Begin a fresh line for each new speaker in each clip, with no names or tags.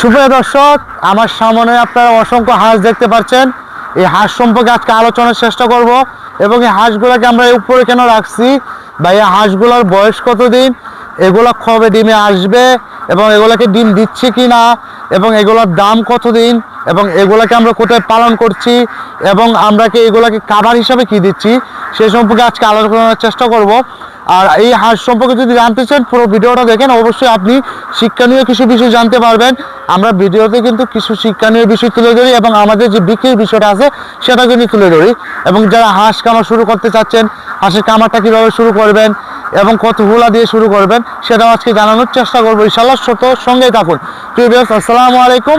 সুপ্রিয় দর্শক, আমার সামনে আপনারা অসংখ্য হাঁস দেখতে পাচ্ছেন। এই হাঁস সম্পর্কে আজকে আলোচনার চেষ্টা করব এবং এই হাঁসগুলোকে আমরা উপরে কেন রাখছি? বা এই হাঁসগুলোর বয়স কতদিন? এগুলো কবে ডিমে আসবে? এবং এগুলোকে ডিম দিচ্ছে কি না এবং এগুলোর দাম কতদিন? এবং এগুলাকে আমরা কোথায় পালন করছি? এবং আমরা কি এগুলাকে খাবার হিসাবে কি দিচ্ছি? সে সম্পর্কে আজকে আলোচনার চেষ্টা করব। আর এই হাঁস সম্পর্কে যদি জানতে চান পুরো ভিডিওটা দেখেন অবশ্যই আপনি শিক্ষণীয় কিছু বিষয় জানতে পারবেন। আমরা ভিডিওতে কিন্তু কিছু শিক্ষণীয় বিষয় তুলে ধরি এবং আমাদের যে বিক্রির বিষয়টা আছে সেটা কিন্তু তুলে ধরি। এবং যারা হাঁস কামার শুরু করতে চাচ্ছেন হাঁসের কামারটা কীভাবে শুরু করবেন এবং কত হুলা দিয়ে শুরু করবেন সেটাও আজকে জানানোর চেষ্টা করব। ইনশাল্লাহ সত সঙ্গেই থাকুন। প্রিয় ভিউয়ার্স, আসসালামু আলাইকুম।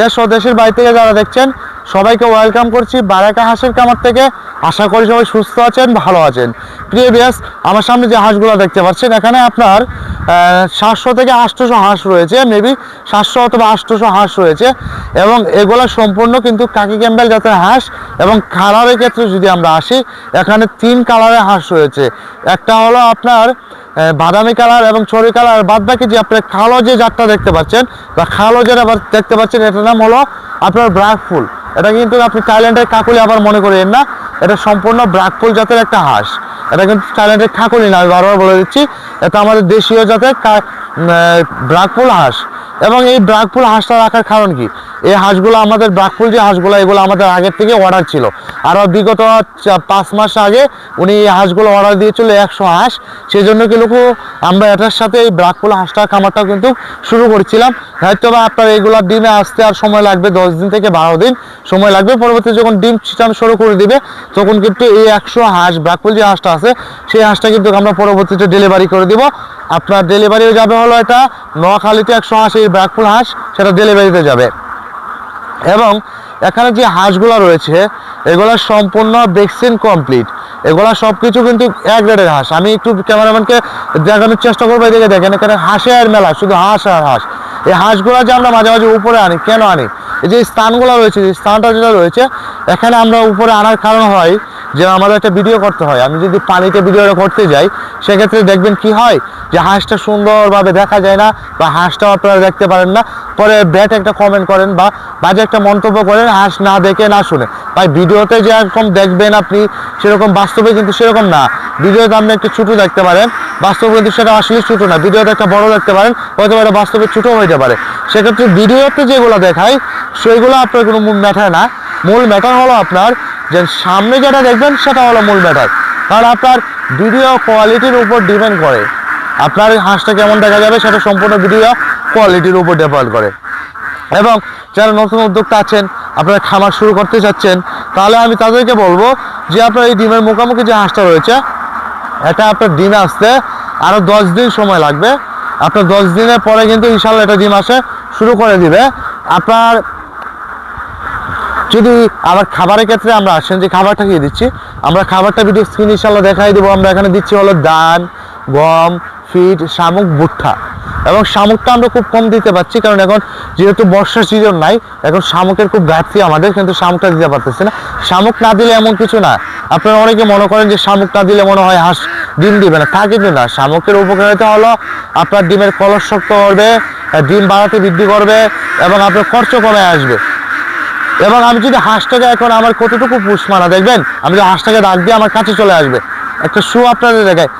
দেশ ও দেশের বাড়ি থেকে যারা দেখছেন সবাইকে ওয়েলকাম করছি বারাকা হাঁসের কামার থেকে। আশা করি সবাই সুস্থ আছেন, ভালো আছেন। প্রিয় বিয়াস আমার সামনে যে হাঁসগুলো দেখতে পাচ্ছেন, এখানে আপনার সাতশো থেকে আটশোশো হাঁস রয়েছে মেবি সাতশো অথবা আটশোশো হাঁস রয়েছে। এবং এগুলো সম্পূর্ণ কিন্তু কাকি ক্যাম্বেল জাতের হাঁস এবং কালারের ক্ষেত্রে যদি আমরা আসি, এখানে তিন কালারের হাঁস রয়েছে। একটা হলো আপনার বাদামি কালার এবং ছড়ি কালার বাদ বাকি যে আপনার কালো যে জাতটা দেখতে পাচ্ছেন, বা কালো যেটা দেখতে পাচ্ছেন, এটার নাম হলো আপনার ব্রাক ফুল। এটা কিন্তু আপনি থাইল্যান্ডের কাকুলি আবার মনে করেন না, এটা সম্পূর্ণ ব্রাকপুল জাতের একটা হাঁস। এটা কিন্তু থাইল্যান্ডের কাকুলি না, আমি বারবার বলে দিচ্ছি, এটা আমাদের দেশীয় জাতের ব্রাকপুল হাঁস। এবং এই ব্রাকফুল হাঁসটা রাখার কারণ কি? এই হাঁসগুলো আমাদের ব্রাকফুল যে হাঁসগুলো, এগুলো আমাদের আগের থেকে অর্ডার ছিল। আরও বিগত পাঁচ মাস আগে উনি এই হাঁসগুলো অর্ডার দিয়েছিল একশো হাঁস। সেই জন্য কিন্তু আমরা এটার সাথে এই ব্রাকফুল হাঁসটা খামারটা কিন্তু শুরু করেছিলাম। হয়তো বা আপনার এগুলো ডিমে আসতে আর সময় লাগবে, দশ দিন থেকে বারো দিন সময় লাগবে। পরবর্তী যখন ডিম ছিটানো শুরু করে দিবে, তখন কিন্তু এই একশো হাঁস, ব্রাকফুল যে হাঁসটা আছে, সেই হাঁসটা কিন্তু আমরা পরবর্তীতে ডেলিভারি করে দিব। আপনার ডেলিভারিও যাবে হলো এটা, নোয়াখালীতে একশো হাঁস, এই ব্রাকফুল হাঁস, সেটা ডেলিভারিতে যাবে। এবং এখানে যে হাঁসগুলো রয়েছে, এগুলো সম্পূর্ণ ভ্যাকসিন কমপ্লিট এগুলো সব কিছু কিন্তু এক রেটের হাঁস। আমি একটু ক্যামেরাম্যানকে দেখানোর চেষ্টা করব এদিকে দেখেন, এখানে হাঁসের মেলা, শুধু হাঁস আর হাঁস। এই হাঁসগুলো যে আমরা মাঝে মাঝে উপরে আনি, কেন আনি? এই যে স্থানগুলো রয়েছে, যে স্থানটা যেটা রয়েছে, এখানে আমরা উপরে আনার কারণ হয় যে আমাদের একটা ভিডিও করতে হয়। আমি যদি পানিতে ভিডিওটা করতে যাই, সেক্ষেত্রে দেখবেন কি হয়? যে হাঁসটা সুন্দরভাবে দেখা যায় না বা হাঁসটাও আপনারা দেখতে পারেন না। পরে ব্যাট একটা কমেন্ট করেন বা বাজে একটা মন্তব্য করেন, হাঁস না দেখে, না শুনে। ভাই ভিডিওতে যেরকম দেখবেন আপনি, সেরকম বাস্তবে কিন্তু সেরকম না। ভিডিওতে আপনি একটা ছোটো দেখতে পারেন। বাস্তবে কিন্তু সেটা আসলে ছোটো না। ভিডিওতে একটা বড় দেখতে পারেন, হয়তো এটা বাস্তবে ছোটো হইতে পারে। সেক্ষেত্রে ভিডিওতে যেগুলো দেখায় সেগুলো আপনার কোনো মূল ম্যাটার না। মূল ম্যাটার হলো আপনার যে সামনে যেটা দেখবেন, সেটা হলো মূল ম্যাটার কারণ আপনার ভিডিও কোয়ালিটির উপর ডিপেন্ড করে। আপনার হাঁসটা কেমন দেখা যাবে, সেটা সম্পূর্ণ ভিডিও কোয়ালিটির উপর ডিপেন্ড করে। এবং যারা নতুন উদ্যোক্তা আছেন, আপনারা খামার শুরু করতে চাচ্ছেন তাহলে আমি তাদেরকে বলব যে আপনার এই ডিমের মুখোমুখি যে হাঁসটা রয়েছে, এটা আপনার ডিমে আসতে আরও দশ দিন সময় লাগবে। আপনার দশ দিনের পরে কিন্তু ইনশাল্লাহ এটা ডিম আসে শুরু করে দিবে। আপনার যদি আবার খাবারের ক্ষেত্রে আমরা আসেন, যে খাবারটা কি দিচ্ছি, আমরা খাবারটা ভিডিও স্ক্রিন ইনশাল্লাহ দেখাই দেবো। আমরা এখানে দিচ্ছি হলো ধান গম, ফিট, শামুক, ভুট্টা। এবং শামুকটা আমরা খুব কম দিতে পারছি, কারণ এখন যেহেতু বর্ষার সিজন নাই, এখন শামুকের খুব ঘাটতি আমাদের, কিন্তু শামুকটা দিতে পারতেছে না। শামুক না দিলে এমন কিছু না। আপনারা অনেকে মনে করেন যে শামুক না দিলে মনে হয় হাঁস ডিম দিবে না তা কিন্তু না। শামুকের উপকারিতা হলো আপনার ডিমের কলস শক্ত করবে ডিম বাড়াতে বৃদ্ধি করবে, এবং আপনার খরচ কমে আসবে। এবং আমি যদি হাঁসটাকে এখন আমার কতটুকু পুষ মারা, দেখবেন? আমি যদি হাঁসটাকে ডাক দিয়ে আমার কাছে চলে আসবে। একটা শু আপনাদের দেখায়।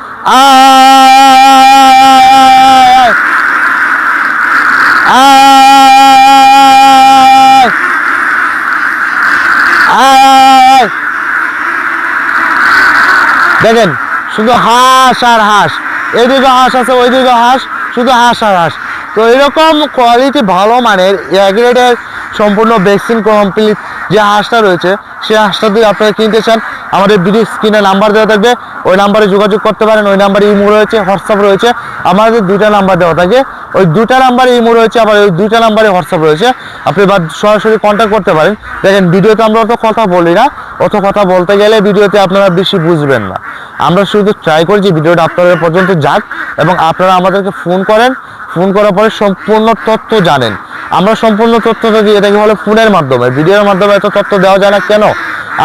দেখেন, শুধু হাঁস আর হাঁস। এইদিকে হাঁস আছে, ওইদিকে হাঁস, শুধু হাঁস আর হাঁস। তো এরকম কোয়ালিটি ভালো মানের গ্রেডের সম্পূর্ণ ভ্যাকসিন কমপ্লিট যে হাঁসটা রয়েছে সেই হাঁসটা যদি আপনারা কিনতে চান, আমাদের বিডি স্ক্রিনে নাম্বার দেওয়া থাকবে। ওই নাম্বারে যোগাযোগ করতে পারেন, ওই নাম্বারে ইমো রয়েছে, হোয়াটসঅ্যাপ রয়েছে, আমাদের দুইটা নাম্বার দেওয়া থাকে। ওই দুটা নাম্বারে ইমো রয়েছে, আবার ওই দুইটা নাম্বারে হোয়াটসঅ্যাপ রয়েছে। আপনি বা সরাসরি কন্ট্যাক্ট করতে পারেন। দেখেন, ভিডিওতে আমরা অত কথা বলি না। অত কথা বলতে গেলে ভিডিওতে আপনারা বেশি বুঝবেন না। আমরা শুধু ট্রাই করি যে ভিডিওটা আপনাদের পর্যন্ত যাক, এবং আপনারা আমাদেরকে ফোন করেন। ফোন করার পরে সম্পূর্ণ তথ্য জানেন। আমরা সম্পূর্ণ তথ্যটা দিয়ে থাকি হলো ফোনের মাধ্যমে, ভিডিওর মাধ্যমে এত তথ্য দেওয়া যায় না কেন?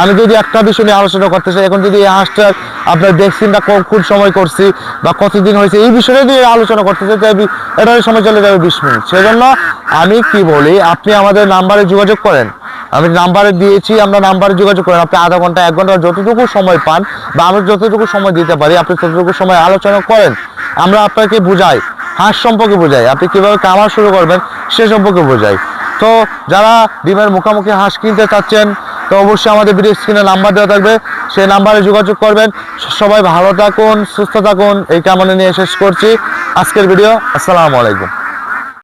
আমি যদি একটা বিষয় নিয়ে আলোচনা করতে চাই, এখন যদি এই হাঁসটার আপনার ভ্যাকসিনটা কোন সময় করছি বা কতদিন হয়েছে, এই বিষয়ে নিয়ে আলোচনা করতে চাই, তাই এটার সময় চলে যাবে বিশ মিনিট। সেজন্য আমি কি বলি, আপনি আমাদের নাম্বারে যোগাযোগ করেন। আমি নাম্বারে দিয়েছি, আমরা নাম্বারে যোগাযোগ করেন। আপনি আধা ঘণ্টা, এক ঘণ্টা যতটুকু সময় পান বা আমরা যতটুকু সময় দিতে পারি, আপনি ততটুকু সময় আলোচনা করেন। আমরা আপনাকে বুঝাই। হাঁস সম্পর্কে বোঝায়। আপনি কীভাবে কামার শুরু করবেন সে সম্পর্কে বোঝায়। তো যারা ডিমের মুখোমুখি হাঁস কিনতে চাচ্ছেন, তো অবশ্যই আমাদের ভিডিও স্ক্রিনে নাম্বার দেওয়া থাকবে। সেই নাম্বারে যোগাযোগ করবেন। সবাই ভালো থাকুন, সুস্থ থাকুন। এই কামনা নিয়ে শেষ করছি। আজকের ভিডিও আসসালামু আলাইকুম।